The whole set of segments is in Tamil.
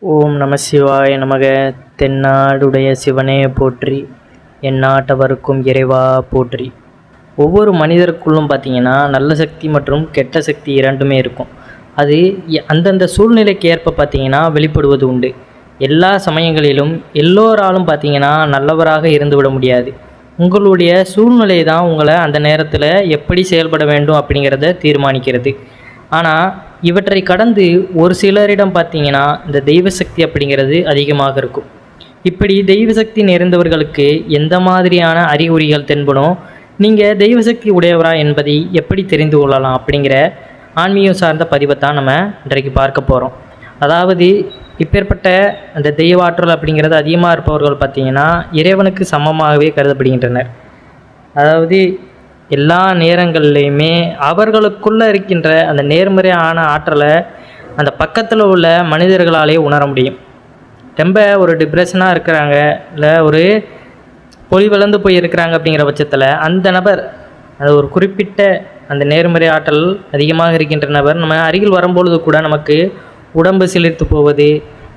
ஓம் நம சிவாய நமக. தென்னாடுடைய சிவனே போற்றி எந்நாட்டவருக்கும் இறைவா போற்றி. ஒவ்வொரு மனிதருக்குள்ளும் பார்த்தீங்கன்னா நல்ல சக்தி மற்றும் கெட்ட சக்தி இரண்டுமே இருக்கும். அது எ- அந்தந்த சூழ்நிலைக்கு ஏற்ப பார்த்திங்கன்னா வெளிப்படுவது உண்டு. எல்லா சமயங்களிலும் எல்லோராலும் பார்த்தீங்கன்னா நல்லவராக இருந்துவிட முடியாது. உங்களுடைய சூழ்நிலை தான் உங்களை அந்த நேரத்தில் எப்படி செயல்பட வேண்டும் அப்படிங்கிறத தீர்மானிக்கிறது. ஆனால் இவற்றை கடந்து ஒரு சிலரிடம் பார்த்தீங்கன்னா இந்த தெய்வ சக்தி அப்படிங்கிறது அதிகமாக இருக்கும். இப்படி தெய்வ சக்தி நிறைந்தவர்களுக்கு எந்த மாதிரியான அறிகுறிகள் தென்படும்? நீங்கள் தெய்வ சக்தி உடையவரா என்பதை எப்படி தெரிந்து கொள்ளலாம் அப்படிங்கிற ஆன்மீகம் சார்ந்த பதிவை தான் நம்ம இன்றைக்கு பார்க்க போகிறோம் அதாவது இப்பேற்பட்ட அந்த தெய்வ ஆற்றல் அப்படிங்கிறது அதிகமாக இருப்பவர்கள் பார்த்தீங்கன்னா இறைவனுக்கு சமமாகவே கருதப்படுகின்றனர். அதாவது எல்லா நேரங்கள்லையுமே அவர்களுக்குள்ளே இருக்கின்ற அந்த நேர்மறையான ஆற்றலை அந்த பக்கத்தில் உள்ள மனிதர்களாலே உணர முடியும். ரொம்ப ஒரு டிப்ரெஷனாக இருக்கிறாங்க இல்லை ஒரு பொலிவளர்ந்து போய் இருக்கிறாங்க அப்படிங்கிற பட்சத்தில் அந்த நபர் அது ஒரு குறிப்பிட்ட அந்த நேர்மறை ஆற்றல் அதிகமாக இருக்கின்ற நபர் நம்ம அருகில் வரும்பொழுது கூட நமக்கு உடம்பு சிலிர்த்து போவது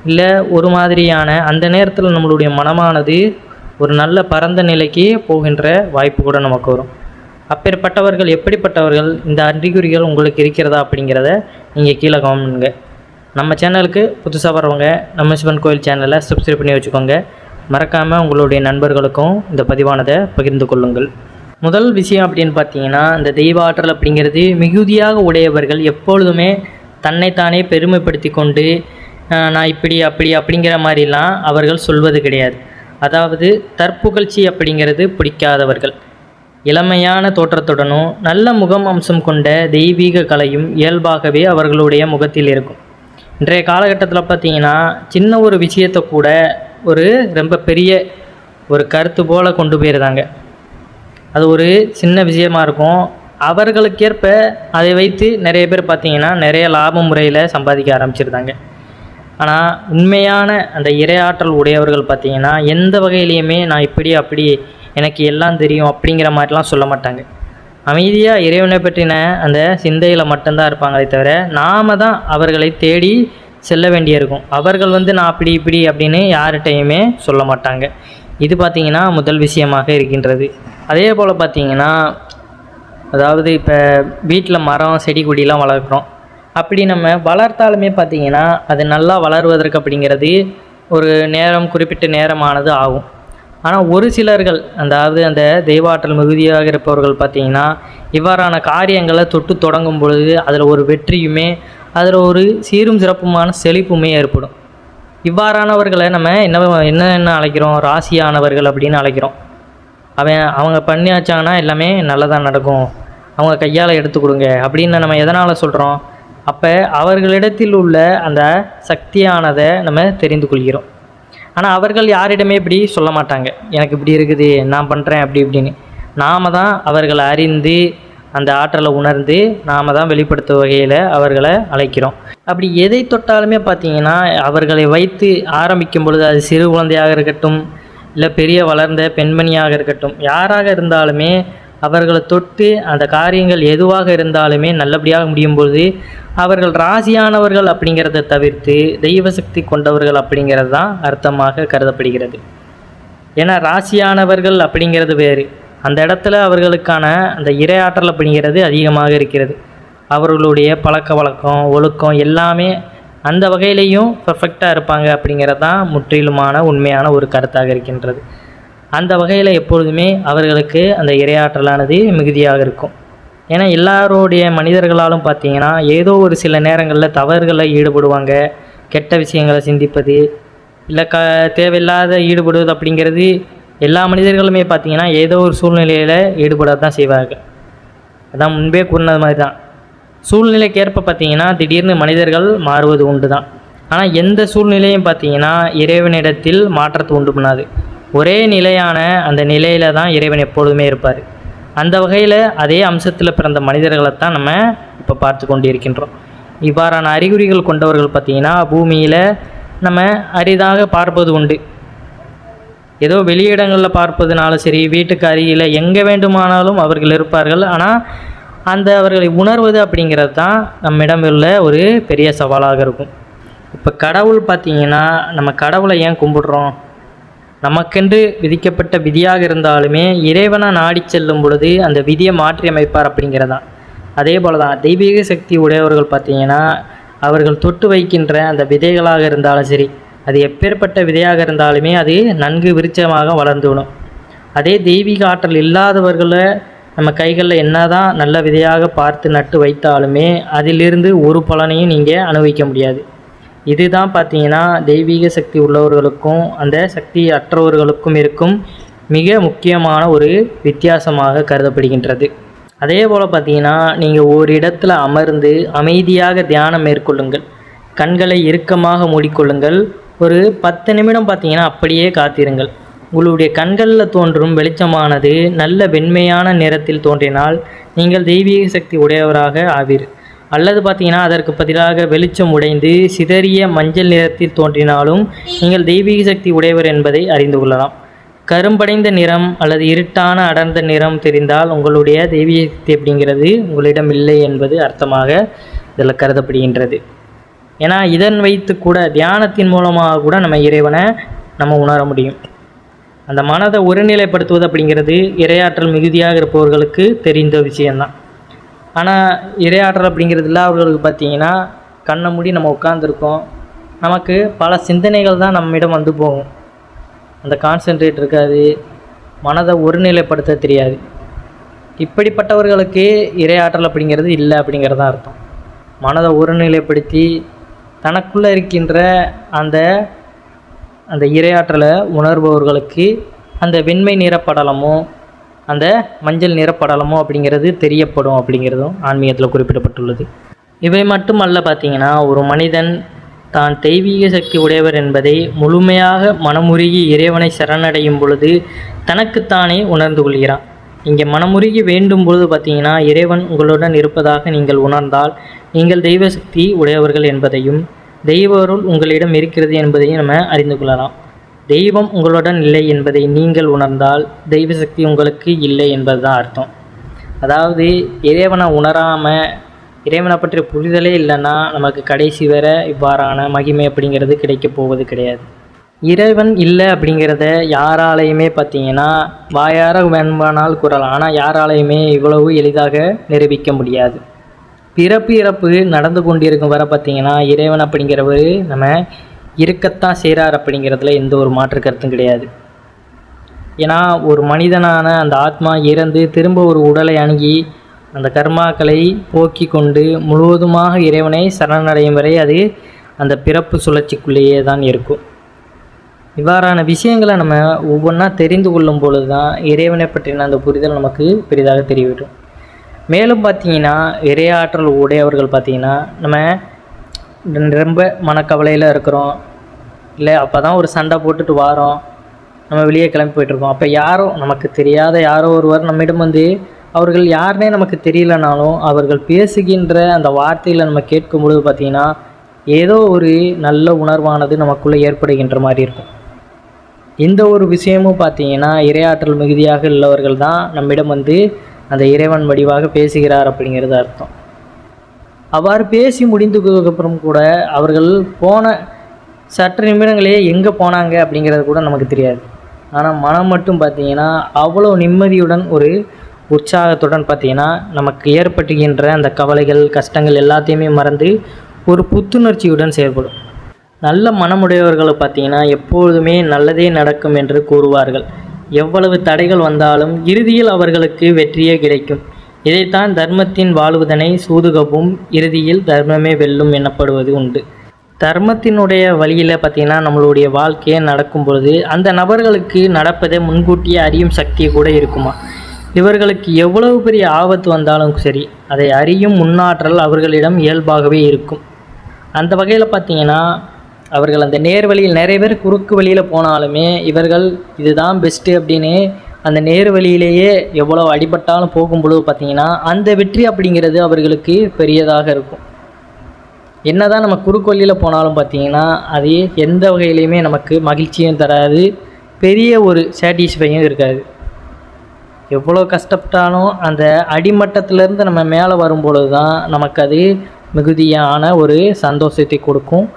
இல்லை ஒரு மாதிரியான அந்த நேரத்தில் நம்மளுடைய மனமானது ஒரு நல்ல பரந்த நிலைக்கு போகின்ற வாய்ப்பு கூட நமக்கு வரும். அப்பேற்பட்டவர்கள் எப்படிப்பட்டவர்கள் இந்த அறிகுறிகள் உங்களுக்கு இருக்கிறதா அப்படிங்கிறத நீங்கள் கீழே கவனிங்க நம்ம சேனலுக்கு புதுசாக வரவங்க நம்ம சிவன் கோயில் சேனலை சப்ஸ்கிரைப் பண்ணி வச்சுக்கோங்க. மறக்காமல் உங்களுடைய நண்பர்களுக்கும் இந்த பதிவானதை பகிர்ந்து கொள்ளுங்கள். முதல் விஷயம் அப்படின்னு பார்த்தீங்கன்னா இந்த தெய்வ ஆற்றல் அப்படிங்கிறது மிகுதியாக உடையவர்கள் எப்பொழுதுமே தன்னைத்தானே பெருமைப்படுத்தி கொண்டு நான் இப்படி அப்படி அப்படிங்கிற மாதிரிலாம் அவர்கள் சொல்வது கிடையாது. அதாவது தற்புகழ்ச்சி அப்படிங்கிறது பிடிக்காதவர்கள். இளமையான தோற்றத்துடனும் நல்ல முகம் அம்சம் கொண்ட தெய்வீக கலையும் இயல்பாகவே அவர்களுடைய முகத்தில் இருக்கும். இன்றைய காலகட்டத்தில் பார்த்தீங்கன்னா சின்ன ஒரு விஷயத்தை கூட ஒரு ரொம்ப பெரிய ஒரு கருத்து போல் கொண்டு போயிருந்தாங்க அது ஒரு சின்ன விஷயமா இருக்கும். அவர்களுக்கேற்ப அதை வைத்து நிறைய பேர் பார்த்திங்கன்னா நிறைய லாப முறையில் சம்பாதிக்க ஆரம்பிச்சிருந்தாங்க. ஆனால் உண்மையான அந்த இரையாற்றல் உடையவர்கள் பார்த்திங்கன்னா எந்த வகையிலையுமே நான் இப்படி அப்படி எனக்கு எல்லாம் தெரியும் அப்படிங்கிற மாதிரிலாம் சொல்ல மாட்டாங்க. அமைதியாக இறைவனை பற்றின அந்த சிந்தையில் மட்டும்தான் இருப்பாங்களே தவிர நாம தான் அவர்களை தேடி செல்ல வேண்டியிருக்கும் அவர்கள் வந்து நான் அப்படி இப்படி அப்படின்னு யார்கிட்டையுமே சொல்ல மாட்டாங்க. இது பார்த்திங்கன்னா முதல் விஷயமாக இருக்கின்றது. அதே போல் பார்த்தீங்கன்னா அதாவது இப்போ வீட்டில் மரம் செடி கொடிலாம் வளர்க்குறோம். அப்படி நம்ம வளர்த்தாலுமே பார்த்தீங்கன்னா அது நல்லா வளருவதற்கு அப்படிங்கிறது ஒரு நேரம் குறிப்பிட்ட நேரமானது ஆகும். ஆனால் ஒரு சிலர்கள் அதாவது அந்த தெய்வாற்றல் மிகுதியாக இருப்பவர்கள் பார்த்தீங்கன்னா இவ்வாறான காரியங்களை தொட்டு தொடங்கும் பொழுது அதில் ஒரு வெற்றியுமே அதில் ஒரு சீரும் சிறப்புமான செழிப்புமே ஏற்படும். இவ்வாறானவர்களை நம்ம என்ன என்ன என்ன அழைக்கிறோம்? ராசியானவர்கள் அப்படின்னு அழைக்கிறோம். அவன் அவங்க பண்ணியாச்சாங்கன்னா எல்லாமே நல்லதாக நடக்கும். அவங்க கையால் எடுத்து கொடுங்க. அப்படின்னு நம்ம எதனால் சொல்கிறோம் அப்போ அவர்களிடத்தில் உள்ள அந்த சக்தியானதை நம்ம தெரிந்து கொள்கிறோம். ஆனால் அவர்கள் யாரிடமே இப்படி சொல்ல மாட்டாங்க. எனக்கு இப்படி இருக்குது நான் பண்ணுறேன் அப்படி இப்படின்னு. நாம தான் அவர்களை அறிந்து அந்த ஆற்றலை உணர்ந்து நாம தான் வெளிப்படுத்தும் வகையில் அவர்களை அழைக்கிறோம். அப்படி எதை தொட்டாலுமே பார்த்தீங்கன்னா அவர்களை வைத்து ஆரம்பிக்கும் பொழுது அது சிறு குழந்தையாக இருக்கட்டும் இல்லை பெரிய வளர்ந்த பெண்மணியாக இருக்கட்டும் யாராக இருந்தாலுமே அவர்களை தொட்டு அந்த காரியங்கள் எதுவாக இருந்தாலுமே நல்லபடியாக முடியும் பொழுது அவர்கள் ராசியானவர்கள் அப்படிங்கிறத தவிர்த்து தெய்வ சக்தி கொண்டவர்கள் அப்படிங்கிறது தான் அர்த்தமாக கருதப்படுகிறது. ஏன்னா ராசியானவர்கள் அப்படிங்கிறது வேறு. அந்த இடத்துல அவர்களுக்கான அந்த இரையாற்றல் அப்படிங்கிறது அதிகமாக இருக்கிறது. அவர்களுடைய பழக்க வழக்கம் ஒழுக்கம் எல்லாமே அந்த வகையிலையும் பர்ஃபெக்டாக இருப்பாங்க அப்படிங்கிறது தான் முற்றிலுமான உண்மையான ஒரு கருத்தாக இருக்கின்றது. அந்த வகையில் எப்பொழுதுமே அவர்களுக்கு அந்த இரையாற்றலானது மிகுதியாக இருக்கும். ஏன்னா எல்லாருடைய மனிதர்களாலும் பார்த்தீங்கன்னா ஏதோ ஒரு சில நேரங்களில் தவறுகளில் ஈடுபடுவாங்க. கெட்ட விஷயங்களை சிந்திப்பது இல்லை க தேவையில்லாத ஈடுபடுவது அப்படிங்கிறது எல்லா மனிதர்களுமே பார்த்தீங்கன்னா ஏதோ ஒரு சூழ்நிலையில் ஈடுபட தான் செய்வாங்க அதான் முன்பே கூறினது மாதிரி தான் சூழ்நிலைக்கு ஏற்ப திடீர்னு மனிதர்கள் மாறுவது உண்டு தான் ஆனால் எந்த சூழ்நிலையும் பார்த்தீங்கன்னா இறைவனிடத்தில் மாற்றத்தை உண்டு பண்ணாது. ஒரே நிலையான அந்த நிலையில் தான் இறைவன் எப்பொழுதுமே இருப்பார். அந்த வகையில் அதே அம்சத்தில் பிறந்த மனிதர்களை தான் நம்ம இப்போ பார்த்து கொண்டு இருக்கின்றோம் இவ்வாறான அறிகுறிகள் கொண்டவர்கள் பார்த்தீங்கன்னா பூமியில் நம்ம அரிதாக பார்ப்பது உண்டு. ஏதோ வெளியிடங்களில் பார்ப்பதுனாலும் சரி வீட்டுக்கு அருகில் எங்கே வேண்டுமானாலும் அவர்கள் இருப்பார்கள். ஆனால் அந்த அவர்களை உணர்வது அப்படிங்கிறது தான் நம்மிடம் உள்ள ஒரு பெரிய சவாலாக இருக்கும். இப்போ கடவுள் பார்த்திங்கன்னா நம்ம கடவுளை ஏன் கும்பிடுறோம்? நமக்கென்று விதிக்கப்பட்ட விதியாக இருந்தாலுமே இறைவனை நாடி செல்லும் பொழுது அந்த விதியை மாற்றி அமைப்பார் அப்படிங்கிறதான் அதே போல் தான் தெய்வீக சக்தி உடையவர்கள் பார்த்தீங்கன்னா அவர்கள் தொட்டு வைக்கின்ற அந்த விதைகளாக இருந்தாலும் சரி அது எப்பேற்பட்ட விதையாக இருந்தாலுமே அது நன்கு விருட்சமாக வளர்ந்து விடும். அதே தெய்வீக ஆற்றல் இல்லாதவர்களை நம்ம கைகளில் என்ன தான் நல்ல விதையாக பார்த்து நட்டு வைத்தாலுமே அதிலிருந்து ஒரு பலனையும் நீங்கள் அனுபவிக்க முடியாது. இதுதான் பார்த்தீங்கன்னா தெய்வீக சக்தி உள்ளவர்களுக்கும் அந்த சக்தி அற்றவர்களுக்கும் இருக்கும் மிக முக்கியமான ஒரு வித்தியாசமாக கருதப்படுகின்றது. அதே போல் பார்த்தீங்கன்னா நீங்கள் ஒரு இடத்துல அமர்ந்து அமைதியாக தியானம் மேற்கொள்ளுங்கள். கண்களை இறுக்கமாக மூடிக்கொள்ளுங்கள். ஒரு பத்து நிமிடம் பார்த்தீங்கன்னா அப்படியே காத்திருங்கள். உங்களுடைய கண்களில் தோன்றும் வெளிச்சமானது நல்ல வெண்மையான நிறத்தில் தோன்றினால் நீங்கள் தெய்வீக சக்தி உடையவராக ஆவீர். அல்லது பார்த்தீங்கன்னா அதற்கு பதிலாக வெளிச்சம் உடைந்து சிதறிய மஞ்சள் நிறத்தில் தோன்றினாலும் நீங்கள் தெய்வீக சக்தி உடையவர் என்பதை அறிந்து கொள்ளலாம். கரும்படைந்த நிறம் அல்லது இருட்டான அடர்ந்த நிறம் தெரிந்தால் உங்களுடைய தெய்வீக சக்தி அப்படிங்கிறது உங்களிடம் இல்லை என்பது அர்த்தமாக இதில் கருதப்படுகின்றது. ஏன்னா இதன் வைத்து கூட தியானத்தின் மூலமாக கூட நம்ம இறைவனை நம்ம உணர முடியும். அந்த மனதை ஒருநிலைப்படுத்துவது அப்படிங்கிறது இரையாற்றல் மிகுதியாக இருப்பவர்களுக்கு தெரிந்த விஷயந்தான் ஆனால் இரையாற்றல் அப்படிங்கிறது இல்லாதவர்களுக்கு பார்த்தீங்கன்னா கண்ணை மூடி நம்ம உட்காந்துருக்கோம் நமக்கு பல சிந்தனைகள் தான் நம்மிடம் வந்து போகும். அந்த கான்சென்ட்ரேட் இருக்காது. மனதை ஒருநிலைப்படுத்த தெரியாது. இப்படிப்பட்டவர்களுக்கு இரையாற்றல் அப்படிங்கிறது இல்லை அப்படிங்கிறது தான் அர்த்தம். மனதை ஒருநிலைப்படுத்தி தனக்குள்ளே இருக்கின்ற அந்த அந்த இரையாற்றலை உணர்பவர்களுக்கு அந்த வெண்மை நிறப்படலமோ அந்த மஞ்சள் நிறப்படலமோ அப்படிங்கிறது தெரியப்படும் அப்படிங்கிறதும் ஆன்மீகத்தில் குறிப்பிடப்பட்டுள்ளது. இவை மட்டுமல்ல பார்த்தீங்கன்னா ஒரு மனிதன் தான் தெய்வீக சக்தி உடையவர் என்பதை முழுமையாக மனமுருகி இறைவனை சரணடையும் பொழுது தனக்குத்தானே உணர்ந்து கொள்கிறான். இங்கே மனமுருகி வேண்டும் பொழுது பார்த்தீங்கன்னா இறைவன் உங்களுடன் இருப்பதாக நீங்கள் உணர்ந்தால் நீங்கள் தெய்வ சக்தி உடையவர்கள் என்பதையும் தெய்வ அருள் உங்களிடம் இருக்கிறது என்பதையும் நம்ம அறிந்து கொள்ளலாம். தெய்வம் உங்களுடன் இல்லை என்பதை நீங்கள் உணர்ந்தால் தெய்வ சக்தி உங்களுக்கு இல்லை என்பதுதான் அர்த்தம். அதாவது இறைவனை உணராமல் இறைவனை பற்றிய புரிதலே இல்லைன்னா நமக்கு கடைசி வர இவ்வாறான மகிமை அப்படிங்கிறது கிடைக்கப் போவது கிடையாது. இறைவன் இல்லை அப்படிங்கிறத யாராலையுமே பார்த்தீங்கன்னா வாயார வேண்பானால் குரல் ஆனால் யாராலையுமே இவ்வளவு எளிதாக நிரூபிக்க முடியாது. பிறப்பு இறப்பு நடந்து கொண்டிருக்கும் வர பார்த்தீங்கன்னா இறைவன் அப்படிங்கிறவர் நம்ம இருக்கத்தான் செய்கிறார் அப்படிங்கிறதுல எந்த ஒரு மாற்று கருத்தும் கிடையாது. ஏன்னா ஒரு மனிதனான அந்த ஆத்மா இறந்து திரும்ப ஒரு உடலை அணுகி அந்த கர்மாக்களை போக்கி கொண்டு முழுவதுமாக இறைவனை சரணடையும் வரை அது அந்த பிறப்பு சுழற்சிக்குள்ளேயே தான் இருக்கும். இவ்வாறான விஷயங்களை நம்ம ஒவ்வொன்றா தெரிந்து கொள்ளும் பொழுது தான் இறைவனை பற்றின அந்த புரிதல் நமக்கு பெரிதாக தெரியவிடும். மேலும் பார்த்தீங்கன்னா இறையாற்றல் உடையவர்கள் பார்த்தீங்கன்னா நம்ம ரொம்ப மனக்கவலையில் இருக்கிறோம். இல்லை அப்போ தான் ஒரு சண்டை போட்டுட்டு வாரோம். நம்ம வெளியே கிளம்பி போயிட்டுருக்கோம் அப்போ யாரோ நமக்கு தெரியாத யாரோ ஒருவர் நம்மிடம் வந்து அவர்கள் யாருனே நமக்கு தெரியலனாலும் அவர்கள் பேசுகின்ற அந்த வார்த்தையில் நம்ம கேட்கும் பொழுது பார்த்திங்கன்னா ஏதோ ஒரு நல்ல உணர்வானது நமக்குள்ளே ஏற்படுகின்ற மாதிரி இருக்கும். இந்த ஒரு விஷயமும் பார்த்தீங்கன்னா இரையாற்றல் மிகுதியாக உள்ளவர்கள் தான் நம்மிடம் வந்து அந்த இறைவன் வடிவாக பேசுகிறார் அப்படிங்கிறது அர்த்தம். அவ்வாறு பேசி முடிந்ததுக்கப்புறம் கூட அவர்கள் போன சற்று நிமிடங்களே எங்கே போனாங்க அப்படிங்கிறது கூட நமக்கு தெரியாது. ஆனால் மனம் மட்டும் பார்த்தீங்கன்னா அவ்வளோ நிம்மதியுடன் ஒரு உற்சாகத்துடன் பார்த்தீங்கன்னா நமக்கு ஏற்பட்டுகின்ற அந்த கவலைகள் கஷ்டங்கள் எல்லாத்தையுமே மறந்து ஒரு புத்துணர்ச்சியுடன் செயல்படும். நல்ல மனமுடையவர்களை பார்த்தீங்கன்னா எப்பொழுதுமே நல்லதே நடக்கும் என்று கூறுவார்கள். எவ்வளவு தடைகள் வந்தாலும் இறுதியில் அவர்களுக்கு வெற்றியே கிடைக்கும். இதைத்தான் தர்மத்தின் வாழ்வதனை சூதுகவும் இறுதியில் தர்மமே வெல்லும் எனப்படுவது உண்டு. தர்மத்தினுடைய வழியில் பார்த்திங்கன்னா நம்மளுடைய வாழ்க்கையை நடக்கும் பொழுது அந்த நபர்களுக்கு நடப்பதை முன்கூட்டியே அறியும் சக்தி கூட இருக்குமா? இவர்களுக்கு எவ்வளவு பெரிய ஆபத்து வந்தாலும் சரி அதை அறியும் முன்னாற்றல் அவர்களிடம் இயல்பாகவே இருக்கும். அந்த வகையில் பார்த்தீங்கன்னா அவர்கள் அந்த நேர் வழியில் நிறைய பேர் குறுக்கு வழியில் போனாலுமே இவர்கள் இதுதான் பெஸ்ட்டு அப்படின்னு அந்த நேர் வழியிலேயே எவ்வளோ அடிபட்டாலும் போகும்பொழுது பார்த்தீங்கன்னா அந்த வெற்றி அப்படிங்கிறது அவர்களுக்கு பெரியதாக இருக்கும். என்னதான் நம்ம குறுக்கொல்லியில் போனாலும் பார்த்தீங்கன்னா அது எந்த வகையிலையுமே நமக்கு மகிழ்ச்சியும் தராது பெரிய ஒரு சாட்டிஸ்ஃபையும் இருக்காது. எவ்வளோ கஷ்டப்பட்டாலும் அந்த அடிமட்டத்திலேருந்து நம்ம மேலே வரும்பொழுது தான் நமக்கு அது மிகுதியான ஒரு சந்தோஷத்தை கொடுக்கும்.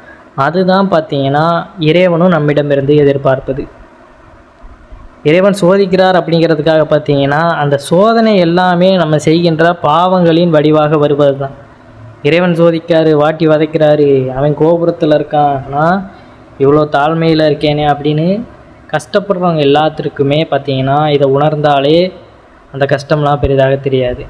அதுதான் பார்த்தீங்கன்னா இறைவனும் நம்மிடமிருந்து எதிர்பார்ப்பது. இறைவன் சோதிக்கிறார் அப்படிங்கிறதுக்காக பார்த்தீங்கன்னா அந்த சோதனை எல்லாமே நம்ம செய்கின்ற பாவங்களின் வடிவாக வருவது தான் இறைவன் சோதிக்காரு வாட்டி வதைக்கிறாரு அவன் கோபுரத்தில் இருக்கான்னா இவ்வளோ தாழ்மையில் இருக்கேனே அப்படின்னு கஷ்டப்படுறவங்க எல்லாத்திற்குமே பார்த்தீங்கன்னா இதை உணர்ந்தாலே அந்த கஷ்டம்லாம் பெரிதாக தெரியாது.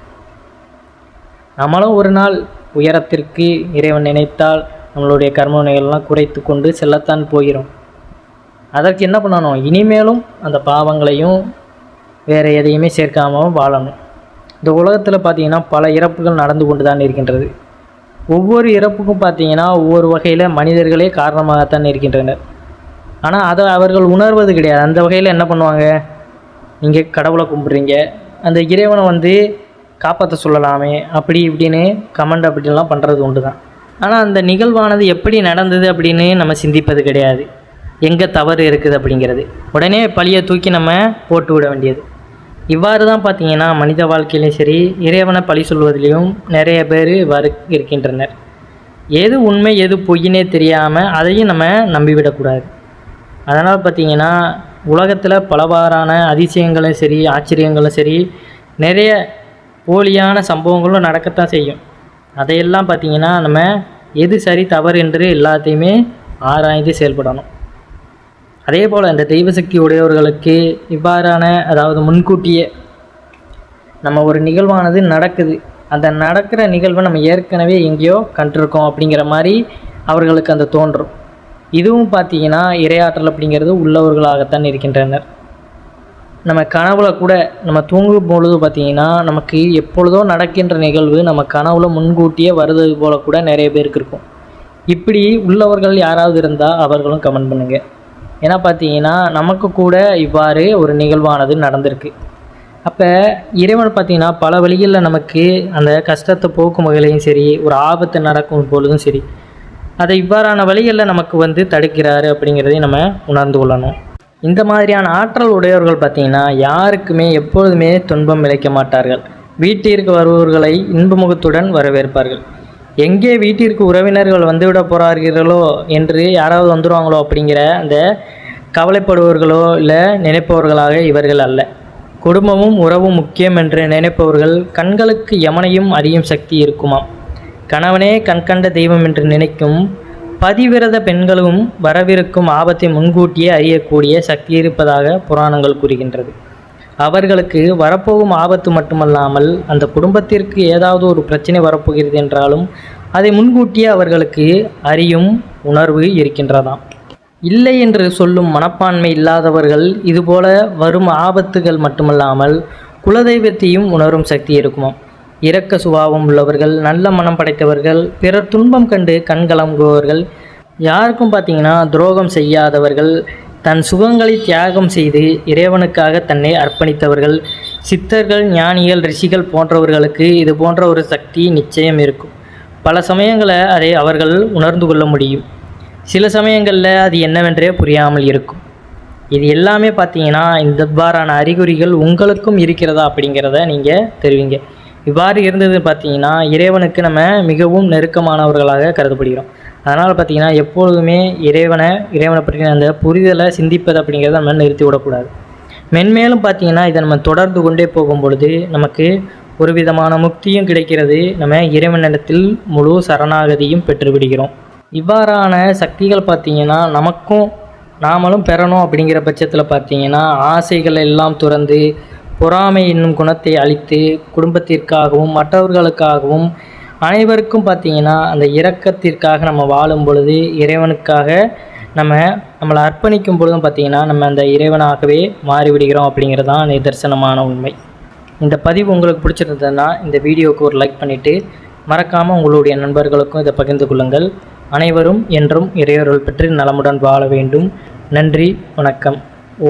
நம்மளும் ஒரு நாள் உயரத்திற்கு இறைவன் நினைத்தால் நம்மளுடைய கர்மவினைகள்லாம் குறைத்து கொண்டு செல்லத்தான் போகிறோம். அதற்கு என்ன பண்ணணும்? இனிமேலும் அந்த பாவங்களையும் வேறு எதையுமே சேர்க்காமல் வாழணும். இந்த உலகத்தில் பார்த்தீங்கன்னா பல இறப்புகள் நடந்து கொண்டு தான் இருக்கின்றது. ஒவ்வொரு இறப்புக்கும் பார்த்திங்கன்னா ஒவ்வொரு வகையில் மனிதர்களே காரணமாகத்தான் இருக்கின்றனர். ஆனால் அதை அவர்கள் உணர்வது கிடையாது. அந்த வகையில் என்ன பண்ணுவாங்க? நீங்கள் கடவுளை கும்பிட்றீங்க. அந்த இறைவனை வந்து காப்பாற்ற சொல்லலாமே அப்படி இப்படின்னு கமெண்ட் அப்படின்லாம் பண்ணுறது உண்டு தான் ஆனால் அந்த நிகழ்வானது எப்படி நடந்தது அப்படின்னு நம்ம சிந்திப்பது கிடையாது. எங்கே தவறு இருக்குது அப்படிங்கிறது. உடனே பழியை தூக்கி நம்ம போட்டு விட வேண்டியது. இவ்வாறு தான் பார்த்தீங்கன்னா மனித வாழ்க்கையிலையும் சரி இறைவனை பழி சொல்வதிலையும் நிறைய பேர் இவ்வாறு இருக்கின்றனர். எது உண்மை எது பொய்னே தெரியாமல் அதையும் நம்ம நம்பிவிடக்கூடாது அதனால் பார்த்தீங்கன்னா உலகத்தில் பலவாறான அதிசயங்களும் சரி ஆச்சரியங்களும் சரி நிறைய போலியான சம்பவங்களும் நடக்கத்தான் செய்யும். அதையெல்லாம் பார்த்தீங்கன்னா நம்ம எது சரி தவறு என்று எல்லாத்தையுமே ஆராய்ந்து செயல்படணும். அதே போல் இந்த தெய்வசக்தி உடையவர்களுக்கு இவ்வாறான அதாவது முன்கூட்டியே நம்ம ஒரு நிகழ்வானது நடக்குது. அந்த நடக்கிற நிகழ்வை நம்ம ஏற்கனவே எங்கேயோ கண்டிருக்கோம் அப்படிங்கிற மாதிரி அவர்களுக்கு அந்த தோன்றும். இதுவும் பார்த்தீங்கன்னா இரையாற்றல் அப்படிங்கிறது உள்ளவர்களாகத்தான் இருக்கின்றனர். நம்ம கனவுல கூட நம்ம தூங்கும் பொழுது பார்த்தீங்கன்னா நமக்கு எப்பொழுதோ நடக்கின்ற நிகழ்வு நம்ம கனவுல முன்கூட்டியே வருது போல கூட நிறைய பேருக்கு இருக்கும். இப்படி உள்ளவர்கள் யாராவது இருந்தால் அவர்களும் கமெண்ட் பண்ணுங்கள் ஏன்னா பார்த்தீங்கன்னா நமக்கு கூட இவ்வாறு ஒரு நிகழ்வானது நடந்திருக்கு. அப்போ இறைவன் பார்த்தீங்கன்னா பல வழிகளில் நமக்கு அந்த கஷ்டத்தை போக்கும் வகையிலையும் சரி ஒரு ஆபத்து நடக்கும் பொழுதும் சரி அதை இவ்வாறான வழிகளில் நமக்கு வந்து தடுக்கிறாரு அப்படிங்கிறதையும் நம்ம உணர்ந்து கொள்ளணும். இந்த மாதிரியான ஆற்றல் உடையவர்கள் பார்த்திங்கன்னா யாருக்குமே எப்பொழுதுமே துன்பம் விளைக்க மாட்டார்கள். வீட்டிற்கு வருபவர்களை இன்பமுகத்துடன் வரவேற்பார்கள். எங்கே வீட்டிற்கு உறவினர்கள் வந்துவிட போகிறார்களோ என்று யாராவது வந்துடுவாங்களோ அப்படிங்கிற அந்த கவலைப்படுபவர்களோ இல்லை நினைப்பவர்களாக இவர்கள் அல்ல. குடும்பமும் உறவும் முக்கியம் என்று நினைப்பவர்கள் கண்களுக்கு யமனையும் அறியும் சக்தி இருக்குமாம். கணவனே கண்கண்ட தெய்வம் என்று நினைக்கும் பதிவிரத பெண்களும் வரவிருக்கும் ஆபத்தை முன்கூட்டியே அறியக்கூடிய சக்தி இருப்பதாக புராணங்கள் கூறுகின்றது. அவர்களுக்கு வரப்போகும் ஆபத்து மட்டுமல்லாமல் அந்த குடும்பத்திற்கு ஏதாவது ஒரு பிரச்சனை வரப்போகிறது என்றாலும் அதை முன்கூட்டியே அவர்களுக்கு அறியும் உணர்வு இருக்கின்றதாம். இல்லை என்று சொல்லும் மனப்பான்மை இல்லாதவர்கள் இதுபோல வரும் ஆபத்துகள் மட்டுமல்லாமல் குலதெய்வத்தையும் உணரும் சக்தி இருக்குமாம். இரக்க சுபாவம் உள்ளவர்கள் நல்ல மனம் படைத்தவர்கள் பிறர் துன்பம் கண்டு கண்கலங்குபவர்கள் யாருக்கும் பார்த்தீங்கன்னா துரோகம் செய்யாதவர்கள் தன் சுகங்களை தியாகம் செய்து இறைவனுக்காக தன்னை அர்ப்பணித்தவர்கள் சித்தர்கள் ஞானிகள் ரிஷிகள் போன்றவர்களுக்கு இது போன்ற ஒரு சக்தி நிச்சயம் இருக்கும். பல சமயங்களை அதை அவர்கள் உணர்ந்து கொள்ள முடியும். சில சமயங்களில் அது என்னவென்றே புரியாமல் இருக்கும். இது எல்லாமே பார்த்தீங்கன்னா இந்த இவ்வாறான அறிகுறிகள் உங்களுக்கும் இருக்கிறதா அப்படிங்கிறத நீங்கள் தெரிவிங்க. இவ்வாறு இருந்தது பார்த்தீங்கன்னா இறைவனுக்கு நம்ம மிகவும் நெருக்கமானவர்களாக கருதப்படுகிறோம். அதனால் பார்த்தீங்கன்னா எப்பொழுதுமே இறைவனை இறைவனை பற்றின அந்த புரிதலை சிந்திப்பது அப்படிங்கிறத நம்ம நிறுத்தி விடக்கூடாது. மென்மேலும் பார்த்தீங்கன்னா இதை நம்ம தொடர்ந்து கொண்டே போகும் பொழுது நமக்கு ஒரு விதமான முக்தியும் கிடைக்கிறது. நம்ம இறைவனிடத்தில் முழு சரணாகதியும் பெற்றுவிடுகிறோம் இவ்வாறான சக்திகள் பார்த்தீங்கன்னா நமக்கும் நாமளும் பெறணும் அப்படிங்கிற பட்சத்தில் பார்த்தீங்கன்னா ஆசைகள் எல்லாம் துறந்து பொறாமை என்னும் குணத்தை அழித்து குடும்பத்திற்காகவும் மற்றவர்களுக்காகவும் அனைவருக்கும் பார்த்தீங்கன்னா அந்த இரக்கத்திற்காக நம்ம வாழும் பொழுது இறைவனுக்காக நம்ம நம்மளை அர்ப்பணிக்கும் பொழுதும் பார்த்தீங்கன்னா நம்ம அந்த இறைவனாகவே மாறிவிடுகிறோம் அப்படிங்கிறது தான் நிதர்சனமான உண்மை. இந்த பதிவு உங்களுக்கு பிடிச்சிருந்ததுன்னா இந்த வீடியோவுக்கு ஒரு லைக் பண்ணிவிட்டு மறக்காமல் உங்களுடைய நண்பர்களுக்கும் இதை பகிர்ந்து கொள்ளுங்கள். அனைவரும் என்றும் இறையொருள் பெற்று நலமுடன் வாழ வேண்டும். நன்றி வணக்கம்.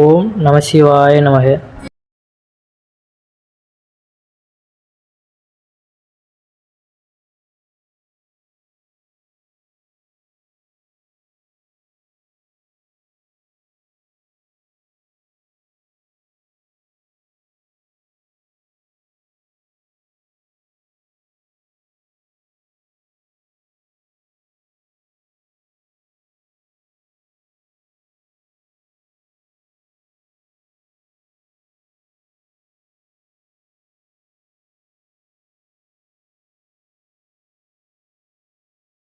ஓம் நமசிவாய நமக.